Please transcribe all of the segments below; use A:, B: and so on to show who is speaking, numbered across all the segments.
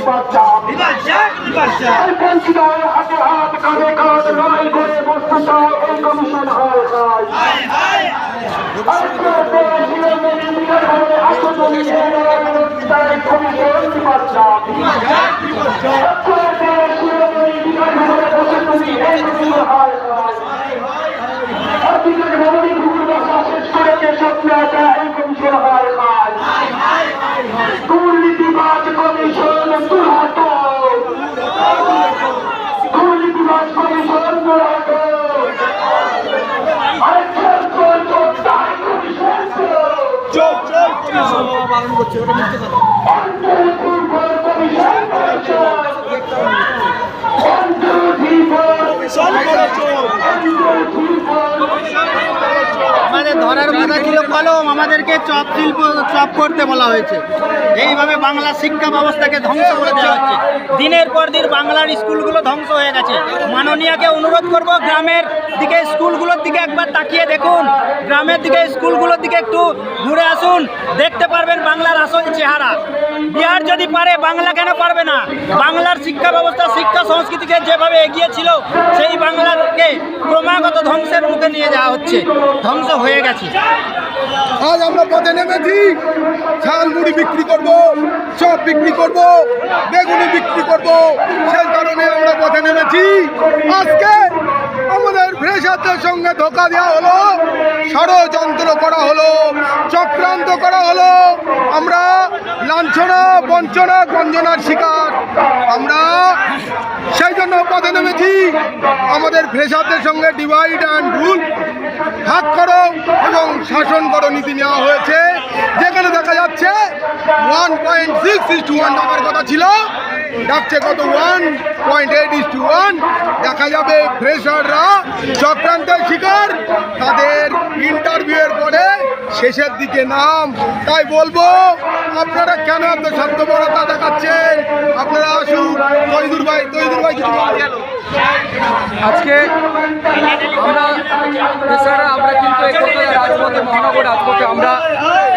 A: বাঁচান এই বঞ্চিত হয়ে হাতে হাত কাঁধে কাঁধ লড়াই করে বস্তুত এই কমিশন হয় হয় দুর্নীতিবাজ
B: আমাদের ধরার কথা ছিল কলম, আমাদেরকে চপ শিল্প, চপ করতে বলা হয়েছে। এইভাবে বাংলা শিক্ষা ব্যবস্থাকে ধ্বংস করে দেওয়া হচ্ছে। দিনের পর দিন বাংলার স্কুলগুলো ধ্বংস হয়ে গেছে। মাননীয়াকে অনুরোধ করব গ্রামের দিকে স্কুলগুলোর দিকে একবার তাকিয়ে দেখুন। গ্রামের দিকে, স্কুলগুলোর দিকে একটু ঘুরে আসুন। দেখতে পারবেন বাংলার আসল চেহারা। বিহার যদি পারে, বাংলা কেন পারবে না? বাংলার শিক্ষা ব্যবস্থা, শিক্ষা সংস্কৃতিকে যেভাবে এগিয়েছিল সেই বাংলাকে ক্রমাগত ধ্বংসের মুখে নিয়ে যাওয়া হচ্ছে। ধ্বংস হয়ে গেছে।
C: আজ আমরা পথে নেমেছি। ঝাল মুড়ি বিক্রি করব, চপ বিক্রি করব, বেগুনি বিক্রি করব। সেই কারণে আমরা পথে নেমেছি। আজকে ফ্রেশারদের সঙ্গে ধোকা দেওয়া হলো, ষড়যন্ত্র করা হলো, চক্রান্ত করা হলো। আমরা লাঞ্ছনা, বঞ্চনা, গঞ্জনার শিকার। আমরা সেই জন্য পথে নেমেছি। আমাদের ফ্রেশারদের সঙ্গে ডিভাইড অ্যান্ড রুল ভাগ করো এবং শাসন করো নীতি নেওয়া হয়েছে। যেখানে দেখা যাচ্ছে one point six is two one ডাকার কথা ছিল। ডাকছে কত one point eight is two one দেখা যাবে ফ্রেশাররা চক্রান্তের শিকার। তাদের ইন্টারভিউয়ের পরে শেষের দিকে নাম। তাই বলব, আপনারা কেন এত স্বার্থপরতা দেখাচ্ছেন? আপনারা আসুন তৈদুর ভাই তৈদুর ভাই কিছু
D: আজকে আমরা এছাড়া আমরা কিন্তু কলকাতা রাজপথে, মহানগর রাজপথে আমরা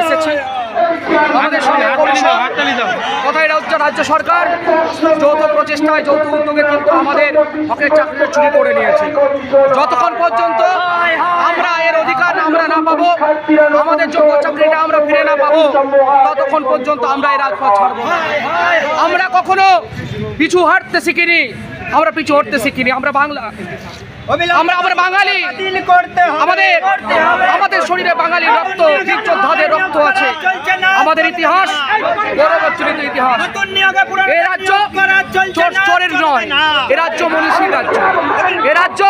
D: এসেছি। আমাদের সঙ্গে কথা এটা হচ্ছে রাজ্য সরকার? যৌথ প্রচেষ্টায় যৌথ উদ্যোগে কিন্তু আমাদের হকের চাকরিটা চুরি করে নিয়েছে। যতক্ষণ পর্যন্ত আমরা এর অধিকার আমরা না পাবো, আমাদের যোগ্য চাকরিটা আমরা ফিরে না পাবো, ততক্ষণ পর্যন্ত আমরা এই রাজপথ ছাড়বো আমরা কখনো পিছু হাঁটতে শিখিনি, আমরা পিছু হটতে শিখিনি, আমরা বাংলা আমরা আমরা বাঙালি। আমাদের আমাদের শরীরে বাঙালি রক্ত যোদ্ধাদের রক্ত আছে। আমাদের ইতিহাস গৌরবোজ্জ্বলিত ইতিহাস। এ রাজ্য চোরের নয়। এ রাজ্য মনীষীর রাজ্য। এ রাজ্য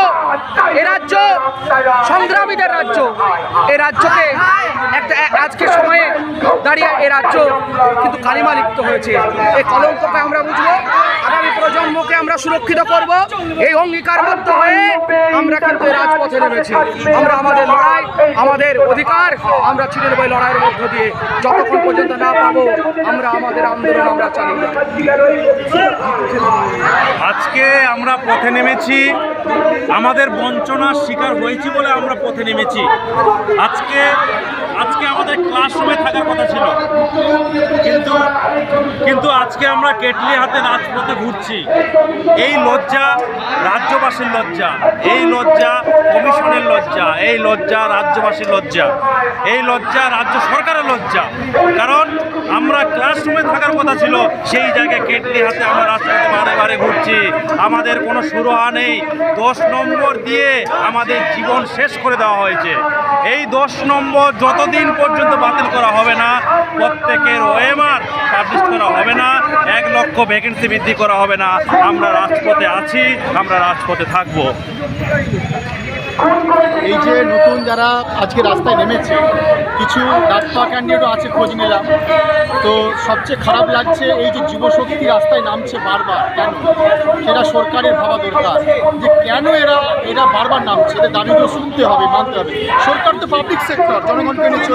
D: এ রাজ্য সংগ্রামীদের রাজ্য। এ রাজ্যকে একটা আজকের সময়ে দাঁড়িয়ে এ রাজ্য কিন্তু কালিমা লিপ্ত হয়েছে। এই কলঙ্ককে আমরা বুঝব আগামী প্রজন্মকে আমরা সুরক্ষিত করব। এই অঙ্গীকারবদ্ধ হয়ে আমরা কিন্তু রাজপথে নেমেছি। আমরা আমাদের লড়াই, আমাদের অধিকার, আমরা ছিঁড়ে বাই লড়াইয়ের মধ্য দিয়ে যতক্ষণ পর্যন্ত না পাবো, আমরা আমাদের আন্দোলন আমরা চালিয়ে
E: আজকে আমরা পথে নেমেছি। আমাদের বঞ্চনার শিকার হয়েছি বলে আমরা পথে নেমেছি। আজকে আজকে আমাদের ক্লাসরুমে থাকার কথা ছিল। কিন্তু কিন্তু আজকে আমরা কেটলি হাতে রাজপথে ঘুরছি। এই লজ্জা রাজ্যবাসীর লজ্জা, এই লজ্জা কমিশনের লজ্জা, এই লজ্জা রাজ্যবাসীর লজ্জা, এই লজ্জা রাজ্য সরকারের লজ্জা। কারণ আমরা ক্লাসরুমে থাকার কথা ছিল, সেই জায়গায় কেটলি হাতে আমরা রাজপথে বারে বারে ঘুরছি। আমাদের কোনো সুরহা নেই। দশ নম্বর দিয়ে আমাদের জীবন শেষ করে দেওয়া হয়েছে। এই দশ নম্বর যতদিন পর্যন্ত বাতিল করা হবে না, প্রত্যেকের ওএমআর পাবলিশ করা হবে না, এক লক্ষ ভ্যাকেন্সি বৃদ্ধি করা হবে না। আমরা রাজপথে আছি, আমরা রাজপথে থাকব।
F: এই যে নতুন যারা আজকে রাস্তায় নেমেছে কিছু ডাক্তার ক্যান্ডিডেটও আছে খোঁজ নিলাম। তো সবচেয়ে খারাপ লাগছে এই যে যুবশক্তি রাস্তায় নামছে বারবার কেন? সেটা সরকারের ভাবা দরকার। যে কেন এরা এরা বারবার নামছে? এদের দাবিগুলো শুনতে হবে মানতে হবে। সরকার তো পাবলিক সেক্টর জনগণকে নিয়ে